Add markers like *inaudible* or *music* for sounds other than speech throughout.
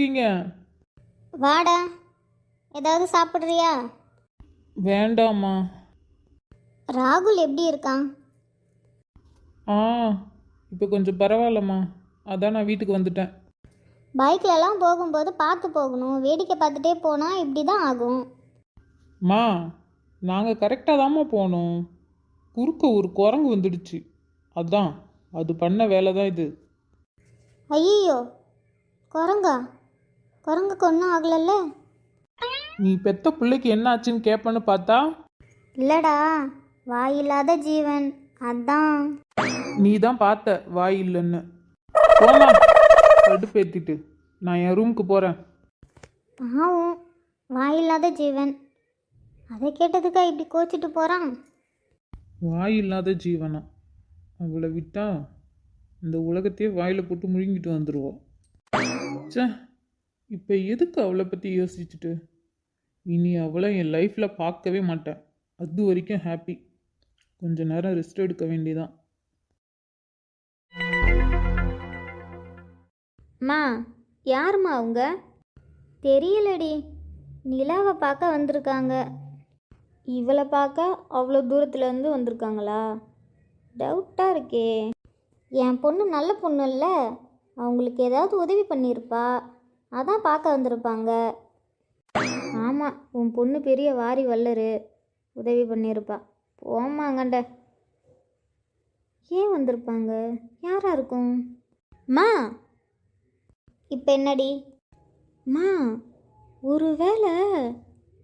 இருக்கீங்க? வாடா ஏதாவது சாப்பிட்றியா? வேண்டாம்மா. ராகுல் எப்படி இருக்கான்? ஆ இப்போ கொஞ்சம் பரவாயில்லம்மா. அதான் நான் வீட்டுக்கு வந்துட்டேன். பைக்லலாம் போகும்போது பார்த்து போகணும். வேடிக்கை பார்த்துட்டே போனால் இப்படி தான் ஆகும். மா நாங்கள் கரெக்டாக தாம்மா போனோம். குறுக்க ஒரு குரங்கு வந்துடுச்சு. அதான் அது பண்ண வேலை தான் இது. ஐயோ குரங்கா? குரங்குக்கு ஒன்றும் ஆகலல்ல? நீ பெத்த பிள்ளைக்கு என்ன ஆச்சுன்னு கேட்பேன்னு பார்த்தா? இல்லடா வாயில்லாத ஜீவன். அதான். நீ தான் பார்த்த வாய் இல்லைன்னு போமா கடுப்பேத்திட்டு நான் என் ரூமுக்கு போகிறேன் பாவம் வாயில்லாத ஜீவன். அதை கேட்டதுக்கா இப்படி கோச்சிட்டு போகிறான் வாய் இல்லாத ஜீவனா? அவளை விட்டா இந்த உலகத்தையே வாயில் போட்டு முழுங்கிட்டு வந்துடுவோம் ச்சே இப்போ எதுக்கு அவளை பற்றி யோசிச்சுட்டு? இனி அவளை என் லைஃப்பில் பார்க்கவே மாட்டேன். அது வரைக்கும் ஹாப்பி கொஞ்ச நேரம் ரெஸ்ட் எடுக்க வேண்டிதான் அம்மா யாரும்மா அவங்க? தெரியலடி. நிலாவை பார்க்க வந்திருக்காங்க. இவளை பார்க்க அவ்வளோ தூரத்துலேருந்து வந்திருக்காங்களா? டவுட்டாக இருக்கே. என் பொண்ணு நல்ல பொண்ணு இல்லை அவங்களுக்கு ஏதாவது உதவி பண்ணியிருப்பா. அதான் பார்க்க வந்திருப்பாங்க. ஆமாம் உன் பொண்ணு பெரிய வாரி வல்லரு. உதவி பண்ணியிருப்பா. போமாங்கண்ட ஏன் வந்திருப்பாங்க? யாராக இருக்கும்? மா! இப்போ என்னடி? மா ஒரு வேளை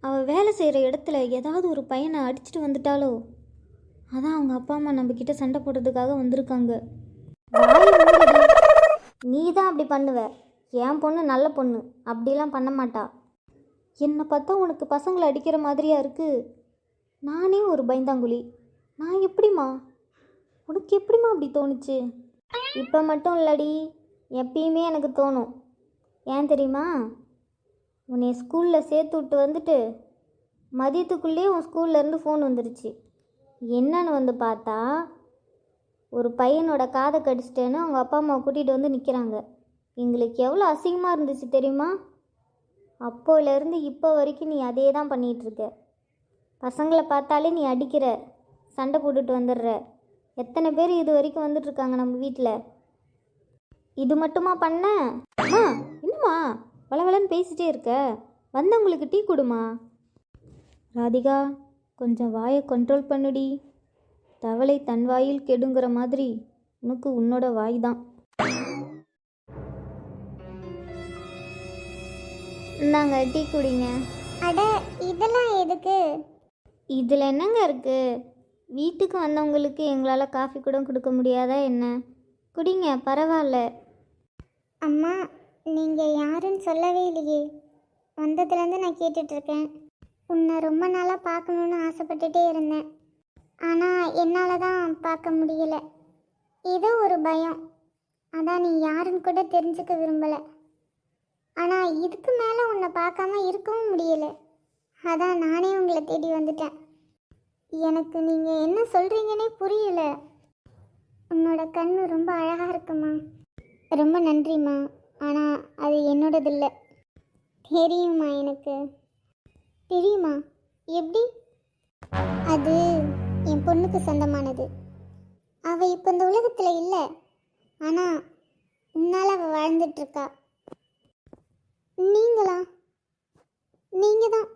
அவள் வேலை செய்கிற இடத்துல ஏதாவது ஒரு பையனை அடிச்சிட்டு வந்துட்டாலோ? அதான் அவங்க அப்பா அம்மா நம்மக்கிட்ட சண்டை போடுறதுக்காக வந்திருக்காங்க. நீ தான் அப்படி பண்ணுவ. என் பொண்ணு நல்ல பொண்ணு. அப்படிலாம் பண்ண மாட்டா. என்னை பார்த்தா உனக்கு பசங்களை அடிக்கிற மாதிரியா இருக்கு. நானே ஒரு பயந்தாங்குழி. நான் எப்படிம்மா? உனக்கு எப்படிம்மா அப்படி தோணுச்சு? இப்போ மட்டும் இல்லடி. எப்பயுமே எனக்கு தோணும். ஏன் தெரியுமா? உன்னை ஸ்கூலில் சேர்த்து விட்டு வந்துட்டு மதியத்துக்குள்ளேயே உன் ஸ்கூல்லேருந்து ஃபோன் வந்துருச்சு. என்னன்னு வந்து பார்த்தா ஒரு பையனோட காதை கடிச்சிட்டேன்னு அவங்க அப்பா அம்மா கூட்டிகிட்டு வந்து நிற்கிறாங்க எங்களுக்கு எவ்வளோ அசிங்கமாக இருந்துச்சு தெரியுமா? அப்போலேருந்து இப்போ வரைக்கும் நீ அதே தான் பண்ணிகிட்ருக்க. பசங்களை பார்த்தாலே நீ அடிக்கிற சண்டை போட்டுட்டு வந்துடுற. எத்தனை பேர் இது வரைக்கும் வந்துட்டுருக்காங்க நம்ம வீட்டில்? இது மட்டுமா பண்ண? அம்மா என்னம்மா? வளவளன்னு பேசிட்டே இருக்க. வந்தவங்களுக்கு டீ கொடுமா? ராதிகா கொஞ்சம் வாயை கண்ட்ரோல் பண்ணுடி. தவளை தன் வாயில் கெடுங்கிற மாதிரி உனக்கு உன்னோட வாய் தான். இந்தாங்க டீ குடிங்க. அட இதெல்லாம் எதுக்கு? இதில் என்னங்க இருக்குது வீட்டுக்கு வந்தவங்களுக்கு எங்களால் காஃபி கூட கொடுக்க முடியாதா என்ன? குடிங்க பரவாயில்ல. அம்மா நீங்கள் யாருன்னு சொல்லவே இல்லையே. வந்ததுலேருந்து நான் கேட்டுட்ருக்கேன். உன்னை ரொம்ப நாளாக பார்க்கணுன்னு ஆசைப்பட்டுட்டே இருந்தேன். ஆனால் என்னால் தான் பார்க்க முடியல. ஏதோ ஒரு பயம். அதான் நீ யாருன்னு கூட தெரிஞ்சுக்க விரும்பலை. ஆனால் இதுக்கு மேலே உன்னை பார்க்காம இருக்கவும் முடியல. அதான் நானே உங்களை தேடி வந்துட்டேன். எனக்கு நீங்கள் என்ன சொல்கிறீங்கன்னே புரியல. உன்னோட கண்ணு ரொம்ப அழகாக இருக்குமா? ரொம்ப நன்றிம்மா. ஆனால் அது என்னோடது இல்லை தெரியுமா எனக்கு? தெரியுமா? எப்படி? அது என் பொண்ணுக்கு சொந்தமானது. அவள் இப்போ இந்த உலகத்தில் இல்லை. ஆனால் உன்னால் அவள் வாழ்ந்துட்டுருக்கா நீங்களா? நீங்கள் தான்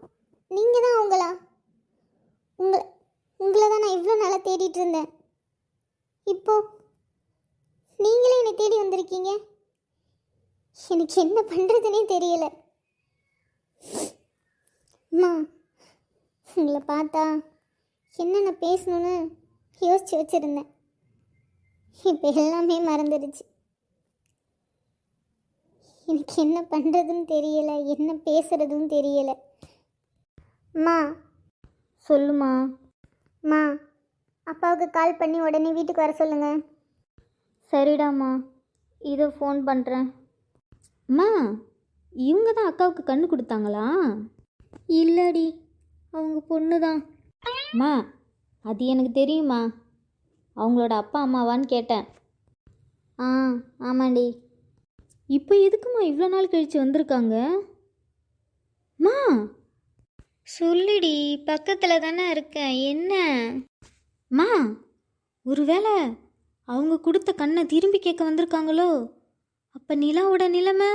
நீங்கள் தான் அவங்களா உங்களை? உங்களை தான் நான் இவ்வளோ நாளாக தேடிட்டு இருந்தேன். இப்போ நீங்களே என்னை தேடி வந்திருக்கீங்க? எனக்கு என்ன பண்ணுறதுனே தெரியல. அம்மா உங்களை பார்த்தா என்னென்ன பேசணும்னு யோசிச்சு வச்சுருந்தேன். இப்போ எல்லாமே மறந்துடுச்சு. எனக்கு என்ன பண்ணுறதுன்னு தெரியல என்ன பேசுறதுன்னு தெரியல. அம்மா சொல்லுமா. அம்மா அப்பாவுக்கு கால் பண்ணி உடனே வீட்டுக்கு வர சொல்லுங்கள் சரிடாம்மா. இதோ ஃபோன் பண்ணுறேன் அம்மா இவங்க தான் அக்காவுக்கு கண்ணு கொடுத்தாங்களா? இல்லடி அவங்க பொண்ணு தான் அம்மா அது எனக்கு தெரியுமா? அவங்களோட அப்பா அம்மாவான்னு கேட்டேன். ஆ ஆமாண்டி. இப்போ எதுக்குமா இவ்வளோ நாள் கழித்து வந்திருக்காங்க? மா! சொல்லுடி பக்கத்தில் தானே இருக்கேன். என்ன? மா! ஒருவேளை அவங்க கொடுத்த கண்ணை திரும்பி கேட்க வந்திருக்காங்களோ? அப்போ நிலாவோட நிலைமை?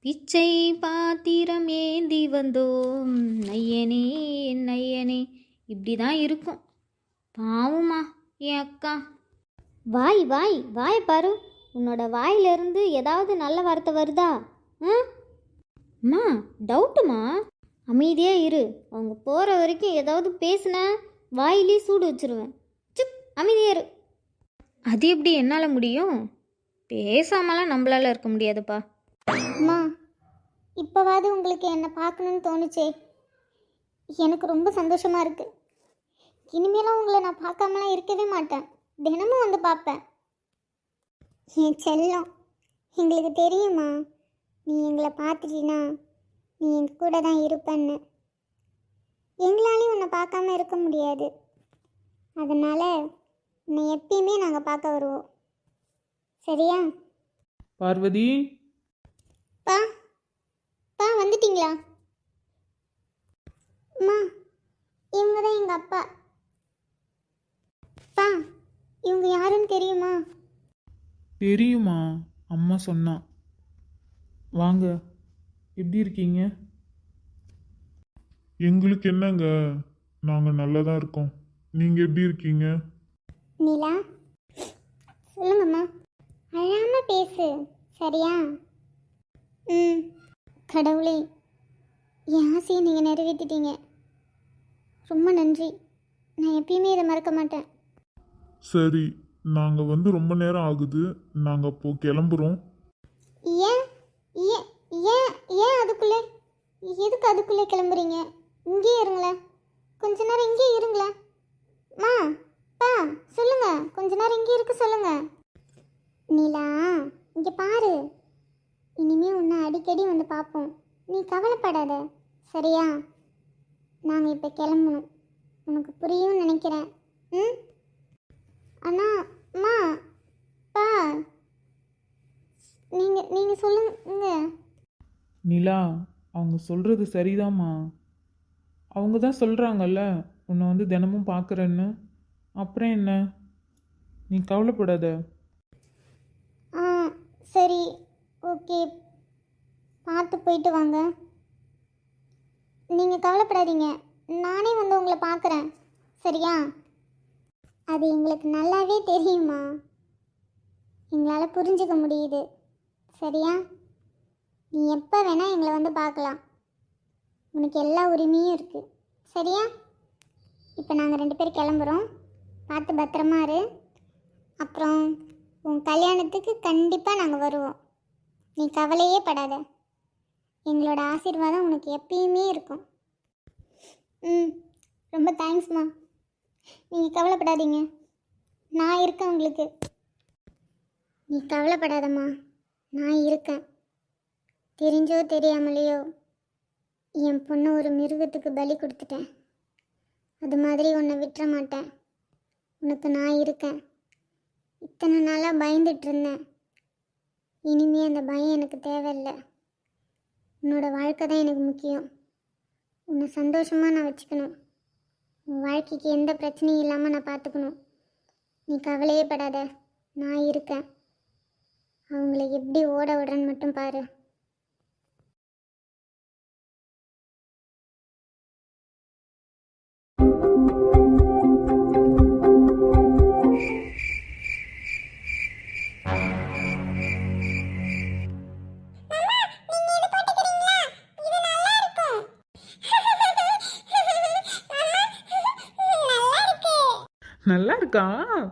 பிச்சை பாத்திரம் ஏந்தி வந்தோம். நையனே நையனே. இப்படி தான் இருக்கும். பாவமா என் அக்கா. வாய் வாய் வாய் பாரு. உன்னோட வாயிலிருந்து ஏதாவது நல்ல வார்த்தை வருதா? ஆ? அம்மா டவுட்டுமா அமைதியாக இரு. அவங்க போகிற வரைக்கும் ஏதாவது பேசுன வாயிலே சூடு வச்சுருவேன். சுப் அமைதியாக இரு. அது எப்படி என்னால் முடியும்? பேசாமலாம் நம்மளால இருக்க முடியாதுப்பா. அம்மா இப்போவாது உங்களுக்கு என்னை பார்க்கணுன்னு தோணுச்சே. எனக்கு ரொம்ப சந்தோஷமாக இருக்குது இனிமேலாம் உங்களை நான் பார்க்காமலாம் இருக்கவே மாட்டேன். தினமும் வந்து பார்ப்பேன். என் செல்லம். எங்களுக்கு தெரியுமா? நீ எங்களை பார்த்துட்டீன்னா நீ எங்க கூட தான் இருப்பன்னு. எங்களாலையும் உன்னை பார்க்காம இருக்க முடியாது. அதனால் உன்னை எப்பயுமே நாங்கள் பார்க்க வருவோம். சரியா? பார்வதி? பா. பா வந்துட்டீங்களா? அம்மா இவங்க தான் எங்கள் அப்பா. பா இவங்க யாருன்னு தெரியுமா? தெரியுமா? அம்மா சொன்னா. வாங்க எப்படி இருக்கீங்க? எங்களுக்கு என்னங்க? நாங்கள் நல்லா தான் இருக்கோம். நீங்கள் எப்படி இருக்கீங்க? நிலா சொல்லுங்கம்மா. அழாம பேசு சரியா? ம் கடவுளே என் ஆசையை நீங்கள் நிறைவேற்றிட்டீங்க ரொம்ப நன்றி. நான் எப்பயுமே இதை மறக்க மாட்டேன். சரி நாங்கள் வந்து ரொம்ப நேரம் ஆகுது. நாங்கள் அப்போ கிளம்புறோம். ஏன்? ஏன்? ஏன்? ஏன் அதுக்குள்ளே? எதுக்கு அதுக்குள்ளே கிளம்புறீங்க? இங்கேயே இருங்களேன் கொஞ்ச நேரம் இங்கேயே இருங்களேன் மா பா சொல்லுங்க. கொஞ்ச நேரம் இங்கே இருக்க சொல்லுங்க. நீலா இங்கே பாரு. இனிமே உன்னை அடிக்கடி வந்து பார்ப்போம். நீ கவலைப்படாத. சரியா? நாங்கள் இப்போ கிளம்பணும். உனக்கு புரியும் நினைக்கிறேன். ம்? அண்ணா அம்மா பா. நீங்க நீங்க சொல்லுங்க. நிலா அவங்க சொல்கிறது சரிதாம்மா. அவங்க தான் சொல்கிறாங்கல்ல உன்னை வந்து தினமும் பார்க்குறேன்னு அப்புறம் என்ன? நீ கவலைப்படாத. ஆ சரி. ஓகே. பார்த்து போயிட்டு வாங்க. நீங்கள் கவலைப்படாதீங்க. நானே வந்து உங்களை பார்க்குறேன் சரியா? அது எங்களுக்கு நல்லாவே தெரியுமா? எங்களால் புரிஞ்சுக்க முடியுது. சரியா? நீ எப்போ வேணால் எங்களை வந்து பார்க்கலாம். உனக்கு எல்லா உரிமையும் இருக்குது சரியா? இப்போ நாங்கள் ரெண்டு பேரும் கிளம்புறோம். பார்த்து பத்திரமா இரு. அப்புறம் உன் கல்யாணத்துக்கு கண்டிப்பாக நாங்கள் வருவோம். நீ கவலையே படாத. எங்களோட ஆசீர்வாதம் உனக்கு எப்பயுமே இருக்கும். ம் ரொம்ப தேங்க்ஸ்மா நீங்கள் கவலைப்படாதீங்க. நான் இருக்கேன் உங்களுக்கு. நீ கவலைப்படாதம்மா. நான் இருக்கேன். தெரிஞ்சோ தெரியாமலையோ என் பொண்ணை ஒரு மிருகத்துக்கு பலி கொடுத்துட்டேன். அது மாதிரி உன்னை விட்டுற மாட்டேன். உனக்கு நான் இருக்கேன். இத்தனை நாளாக பயந்துட்டு இருந்தேன். இனிமே அந்த பயம் எனக்கு தேவையில்லை. உன்னோட வாழ்க்கை தான் எனக்கு முக்கியம். உன்னை சந்தோஷமாக நான் வச்சுக்கணும். வாழ்க்கைக்கு எந்த பிரச்சனையும் இல்லாமல் நான் பார்த்துக்கணும் நீ கவலையே படாத. நான் இருக்கேன். அவங்கள எப்படி ஓட விடுறேன்னு மட்டும் பாரு.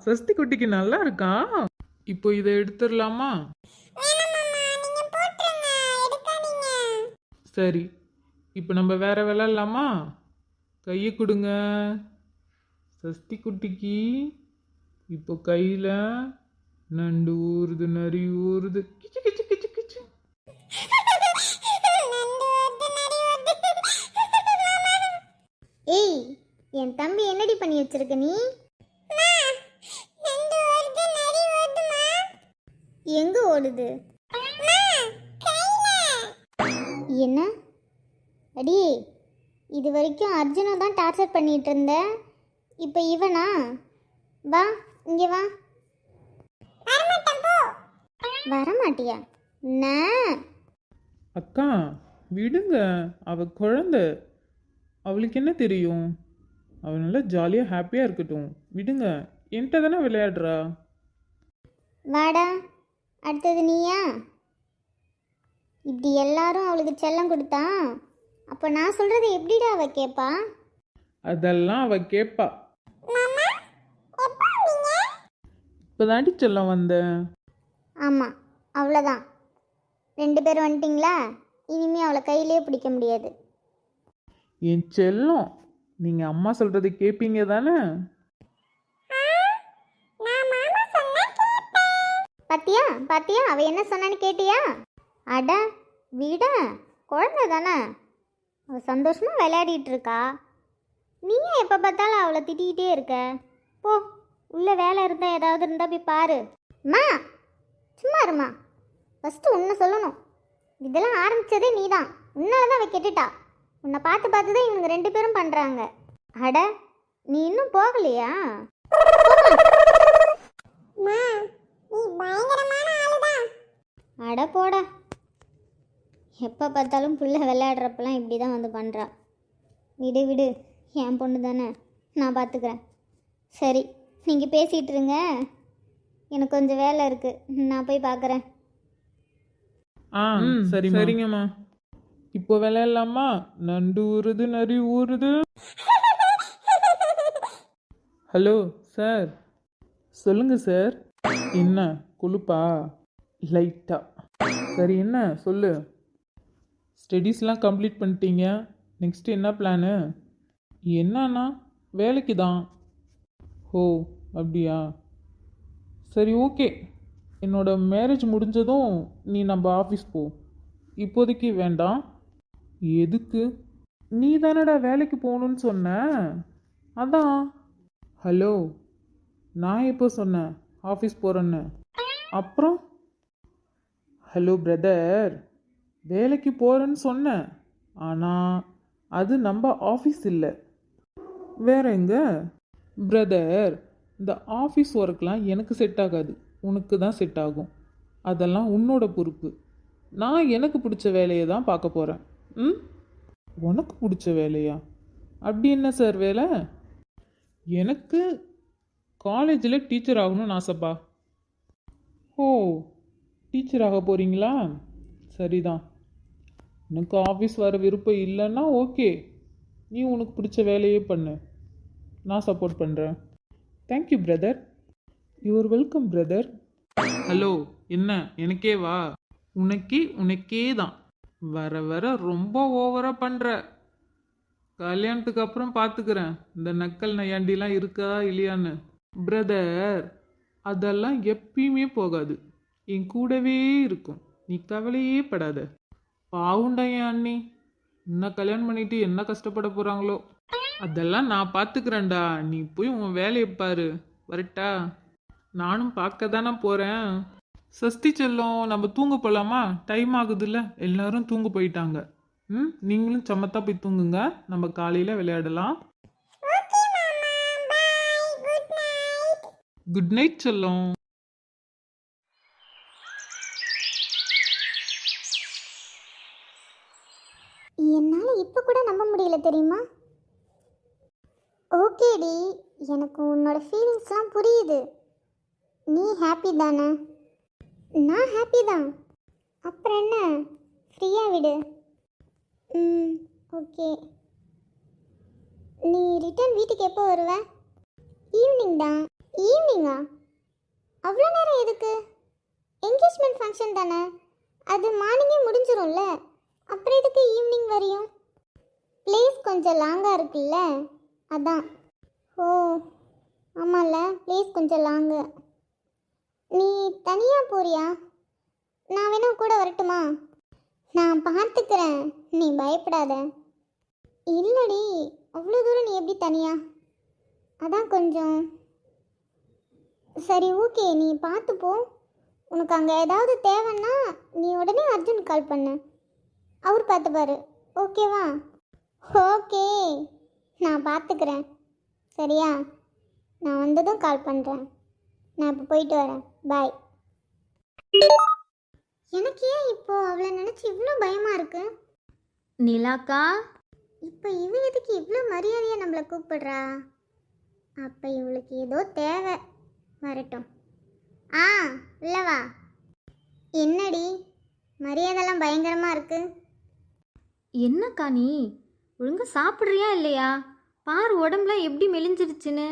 சஸ்தி குட்டிக்கு நல்லா இருக்கா இப்போ இதை எடுத்துடலாமா? சரி இப்போ நம்ம வேற விளாட்லாமா கையை கொடுங்க. சஸ்தி குட்டிக்கு இப்போ கையில் நண்டு ஊறுது நரி ஊறுது. கிச்சு கிச்சு கிச்சு கிச்சு. ஏய் என் தண்ணி என்னடி பண்ணி வச்சிருக்க நீ? ஓடுது. என்ன? அடி இது வரைக்கும் அர்ஜுனை தான் டார்ச்சர் பண்ணிட்டு இருந்த. இப்போ இவனா? வா இங்கே வா. வரமாட்டியா? அக்கா விடுங்க. அவ குழந்தை. அவளுக்கு என்ன தெரியும்? அவ நல்லா ஜாலியாக ஹாப்பியாக இருக்கட்டும். விடுங்க. என்கிட்ட தானே விளையாடுறா? வாடா. அடுத்தது நீயா? இப்படி எல்லாரும் அவளுக்கு செல்லம் கொடுத்தா அப்போ நான் சொல்கிறத எப்படிடா அவ கேட்பா அதெல்லாம் அவ கேட்பா இப்போதாண்டி செல்லம் வந்தேன் ஆமாம் அவ்வளோதான் ரெண்டு பேர் வந்துட்டிங்களா? இனிமே அவளை கையிலே பிடிக்க முடியாது. என் செல்லம் நீங்கள் அம்மா சொல்கிறது கேட்பீங்க தானே? பாத்தியா? பாத்தியா? அவ என்ன சொன்னான்னு கேட்டியா? அட வீடா. குழந்தை தானே. அவள் சந்தோஷமாக விளையாடிட்டு இருக்கா நீயே எப்போ பார்த்தாலும் அவளை திட்டிகிட்டே இருக்க? போ உள்ளே வேலை இருந்தால் ஏதாவது இருந்தால் போய் பாரு. அம்மா சும்மா இருமா. ஃபஸ்ட்டு உன்னை சொல்லணும். இதெல்லாம் ஆரம்பிச்சதே நீ தான் உன்னால தான் அவள் கெட்டுட்டா. உன்னை பார்த்து பார்த்து தான் இவங்க ரெண்டு பேரும் பண்ணுறாங்க அட நீ இன்னும் போகலையா? அட போடா. எப்போ பார்த்தாலும் புள்ள விளையாடுறப்பெல்லாம் இப்படி தான் வந்து பண்ணுறா விடு விடு. என் பொண்ணு தானே. நான் பார்த்துக்கிறேன் சரி நீங்கள் பேசிகிட்டு இருங்க. எனக்கு கொஞ்சம் வேலை இருக்குது நான் போய் பார்க்குறேன் ஆ சரி சரிங்கம்மா. இப்போ விளையாடலாமா? நண்டு ஊறுது நரி ஊறுது. *laughs* Hello sir. சொல்லுங்க சார். என்ன? கொழுப்பா? லைட்டா. சரி என்ன? சொல்லு. ஸ்டடீஸ்லாம் கம்ப்ளீட் பண்ணிட்டீங்க. நெக்ஸ்ட் என்ன பிளானு? என்னன்னா வேலைக்கு தான் ஓ அப்படியா? சரி ஓகே. என்னோட மேரேஜ் முடிஞ்சதும் நீ நம்ம ஆஃபீஸ் போ. இப்போதைக்கு வேண்டாம். எதுக்கு? நீ தானடா வேலைக்கு போகணுன்னு சொன்ன. அதான். ஹலோ நான் எப்போ சொன்னேன்? ஆஃபீஸ் போகிறேன்னு அப்புறம் ஹலோ பிரதர் வேலைக்கு போகிறேன்னு சொன்னேன். ஆனால் அது நம்ம ஆஃபீஸ் இல்லை. வேற எங்க? பிரதர் இந்த ஆஃபீஸ் ஒர்க்லாம் எனக்கு செட் ஆகாது. உனக்கு தான் செட் ஆகும். அதெல்லாம் உன்னோட பொறுப்பு. நான் எனக்கு பிடிச்ச வேலையை தான் பார்க்க போகிறேன் ம்? உனக்கு பிடிச்ச வேலையா? அப்படி என்ன சார் வேலை? எனக்கு காலேஜில் டீச்சர் ஆகணும்னு ஆசைப்பா. ஓ டீச்சர் ஆக போகிறீங்களா சரிதான். எனக்கு ஆஃபீஸ் வர விருப்பம் இல்லைன்னா ஓகே. நீ உனக்கு பிடிச்ச வேலையே பண்ணு. நான் சப்போர்ட் பண்ணுறேன் thank you brother your welcome brother hello என்ன? எனக்கே வா. உனக்கே உனக்கே தான். வர வர ரொம்ப ஓவராக பண்ணுற கல்யாணத்துக்கு அப்புறம் பார்த்துக்கிறேன் இந்த நக்கல் நையாண்டிலாம் இருக்கா இல்லையான்னு. பிரதர் அதெல்லாம் எப்பயுமே போகாது. என் கூடவே இருக்கும். நீ கவலையே படாத. பாவுண்டா என் அண்ணி. இன்னும் கல்யாணம் பண்ணிட்டு என்ன கஷ்டப்பட போகிறாங்களோ அதெல்லாம் நான் பார்த்துக்கிறேன்டா நீ போய் உன் வேலையை பாரு. வரட்டா. நானும் பார்க்க தானே போகிறேன் சஸ்தி செல்லம் நம்ம தூங்க போகலாமா டைம் ஆகுதுல்ல. எல்லாரும் தூங்க போயிட்டாங்க. ம் நீங்களும் சமத்தா போய் தூங்குங்க. நம்ம காலையில் விளையாடலாம். குட் நைட் செல்லம். என்னால் இப்போ கூட நம்ப முடியல தெரியுமா? ஓகேடி எனக்கு உன்னோட ஃபீலிங்ஸ்லாம் புரியுது. நீ ஹாப்பி தானே? நான் ஹாப்பி தான். அப்புறம் என்ன? ஃப்ரீயாக விடு. ம் ஓகே நீ ரிட்டர்ன் வீட்டுக்கு எப்போ வருவ? ஈவினிங் தான். ஈவினிங்கா அவ்வளோ நேரம் எதுக்கு? என்கேஜ்மெண்ட் ஃபங்க்ஷன் தானே? அது மார்னிங்கே முடிஞ்சிரும்ல. அப்புறம் எதுக்கு ஈவினிங் வரையும்? ப்ளேஸ் கொஞ்சம் லாங்காக இருக்குல்ல? அதான். ஓ ஆமாம்ல ப்ளேஸ் கொஞ்சம் லாங்கு நீ தனியாக போறியா? நான் வேணா கூட வரட்டுமா? நான் பார்த்துக்கிறேன். நீ பயப்படாத. இல்லடி அவ்வளோ தூரம் நீ எப்படி தனியா? அதான் கொஞ்சம் சரி ஓகே நீ பார்த்து போ. உனக்கு அங்கே ஏதாவது தேவைன்னா நீ உடனே அர்ஜுன் கால் பண்ணு. அவர் பார்த்துப்பாரு. ஓகேவா ஓகே நான் பார்த்துக்கிறேன். சரியா? நான் வந்ததும் கால் பண்ணுறேன் நான் இப்போ போயிட்டு வரேன். பாய் எனக்கு ஏன் இப்போ அவளை நினச்சி இவ்வளோ பயமாக இருக்கு? நிலாக்கா? இப்போ இவ எதுக்கு இவ்வளோ மரியாதையாக நம்மளை கூப்பிடுறா? அப்போ இவளுக்கு ஏதோ தேவை. வரட்டும். ஆ இல்லவா என்னடி? மரியாதைலாம் பயங்கரமாக இருக்கு. என்னக்கா நீ? ஒழுங்கா சாப்பிட்றியா இல்லையா? பாரு உடம்புல எப்படி மெலிஞ்சிருச்சுன்னு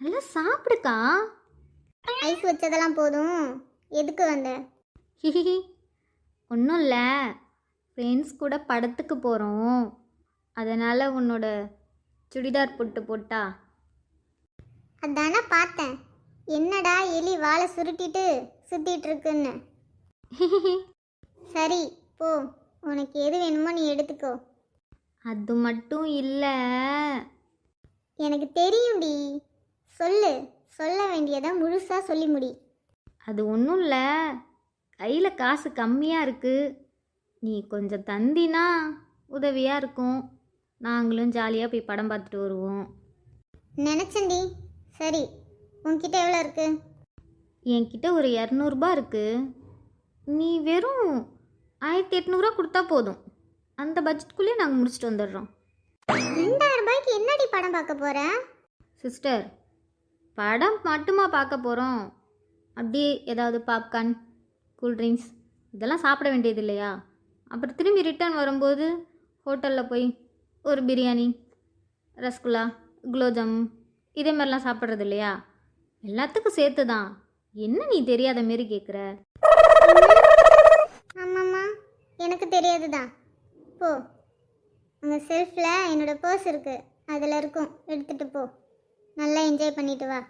நல்லா சாப்பிடுக்கா. ஐஸ் வச்சதெல்லாம் போதும். எதுக்கு வந்த? ஹிஹிஹி. ஒன்றும் இல்லை. ஃப்ரெண்ட்ஸ் கூட படத்துக்கு போகிறோம் அதனால் உன்னோட சுடிதார் போட்டு போட்டா. அதானே பார்த்தேன். என்னடா எலி வாழை சுருட்டிட்டு சுத்திட்டு இருக்குன்னு சரி போ. உனக்கு எது வேணுமோ நீ எடுத்துக்கோ. அது மட்டும் இல்லை. எனக்கு தெரியும்டி. சொல்லு. சொல்ல வேண்டியதை முழுசா சொல்லி முடி. அது ஒன்றும் இல்லை. கையில் காசு கம்மியாக இருக்குது நீ கொஞ்சம் தந்தினா உதவியாக இருக்கும். நாங்களும் ஜாலியாக போய் படம் பார்த்துட்டு வருவோம். நினச்சேன்டி. சரி உன்கிட்ட எவ்வளோ இருக்கு? என்கிட்ட ஒரு இரநூறுபா இருக்குது நீ வெறும் ஆயிரத்தி எட்நூறுவா கொடுத்தா போதும். அந்த பட்ஜெட்குள்ளேயே நாங்கள் முடிச்சுட்டு வந்துடுறோம். ரெண்டாயிரம் ரூபாய்க்கு என்னடி படம் பார்க்க போற? சிஸ்டர் படம் மட்டுமா பார்க்க போகிறோம் அப்படியே ஏதாவது பாப்கார்ன் கூல்ட்ரிங்க்ஸ் இதெல்லாம் சாப்பிட வேண்டியது இல்லையா? அப்புறம் திரும்பி ரிட்டர்ன் வரும்போது ஹோட்டலில் போய் ஒரு பிரியாணி ரசகுல்லா குலோப்ஜாம் இதே மாதிரிலாம் சாப்பிட்றது இல்லையா? எல்லாத்துக்கும் சேர்த்து தான் என்ன நீ தெரியாத மாரி கேட்குற ஆமாம்மா எனக்கு தெரியாதுதான். போ. அங்கே செல்ஃபில் என்னோட பர்ஸ் இருக்கு. அதில் இருக்கும். எடுத்துட்டு போ. நல்லா என்ஜாய் பண்ணிட்டு வா.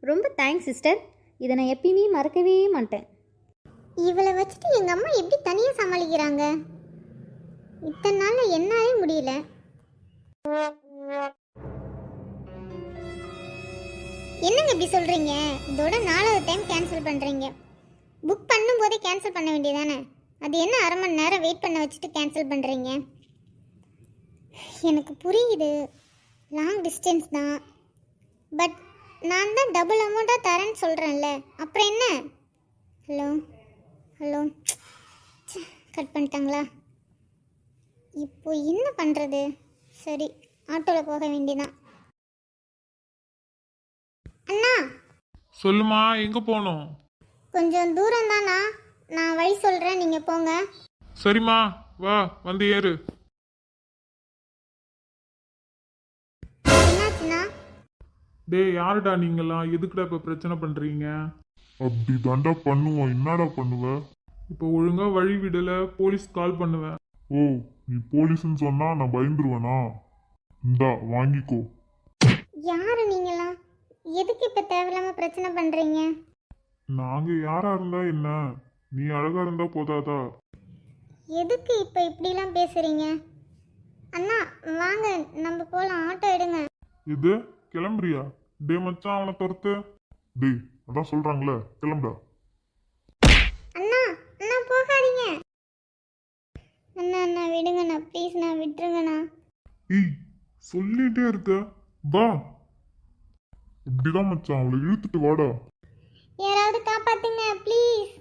ரொம்ப தேங்க்ஸ் சிஸ்டர் இதை நான் எப்பயுமே மறக்கவே மாட்டேன். இவளை வச்சுட்டு எங்கள் அம்மா எப்படி தனியாக சமாளிக்கிறாங்க? இத்தனை நாள் என்னாலே முடியல. என்னங்க இப்படி சொல்கிறீங்க இதோட நாலாவது டைம் கேன்சல் பண்ணுறீங்க புக் பண்ணும்போதே கேன்சல் பண்ண வேண்டியதானே? அது என்ன அரை மணி நேரம் வெயிட் பண்ண வச்சுட்டு கேன்சல் பண்ணுறீங்க எனக்கு புரியுது. லாங் டிஸ்டன்ஸ் தான். பட் நான் தான் டபுள் அமௌண்ட்டாக தரேன்னு சொல்கிறேன்ல அப்புறம் என்ன? ஹலோ ஹலோ கட் பண்ணிட்டாங்களா? இப்போ என்ன பண்ணுறது சரி ஆட்டோவில் போக வேண்டியதான் அண்ணா. சொல்லுமா எங்கே போகணும்? கொஞ்சம் தூரம் தானா நான் வழி சொல்கிறேன் நீங்கள் போங்க. சரிம்மா வா வந்து ஏறு. என்னாச்சுண்ணா? டேய் யாருடா நீங்களாம் எதுக்குடா இப்போ பிரச்சனை பண்ணுறீங்க அப்படி தாண்டா பண்ணுவோம். என்னடா பண்ணுவ? இப்போ ஒழுங்கா வழி விடல போலீஸ் கால் பண்ணுவேன். ஓ நீ போலீஸ்னு சொன்னா நான் பயந்துருவேனா? இந்தா வாங்கிக்கோ. யார் நீங்களாம் எதுக்கு இப்போ தேவையில்லாமல் பிரச்சனை பண்ணுறீங்க நாங்கள் யாரா இருந்தா என்ன? நீ அழகா இருந்தா போதாதா? எதுக்கு இப்போ இப்படிலாம் பேசுகிறீங்க அண்ணா வாங்க நம்ம போகலாம் ஆட்டோ எடுங்க. இது கிளம்புறியா? டே மச்சான் அவனை துரத்து. டேய் அதான் சொல்றாங்களே கிளம்புடா. அண்ணா அண்ணா போகாதீங்க. அண்ணா அண்ணா விடுங்கண்ணா ப்ளீஸ்ண்ணா விட்டுருங்கண்ணா. ஏய் சொல்லிட்டே இருக்க. வா. இப்படிதான் மச்சான் அவளை இழுத்துட்டு வாடா. யாராவது காப்பாத்துங்க ப்ளீஸ்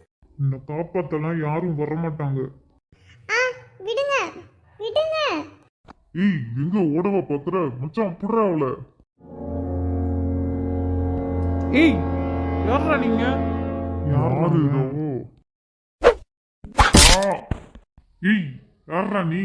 உன்னை காப்பாத்தலாம் யாரும் வரமாட்டாங்க. ஆ விடுங்க விடுங்க. ஏய் எங்க ஓடவா பாக்குற? மச்சான் புடுறா அவளை. ஏய் யாரா நீங்க? யாரு இதோ? ஏய் யாரா நீ?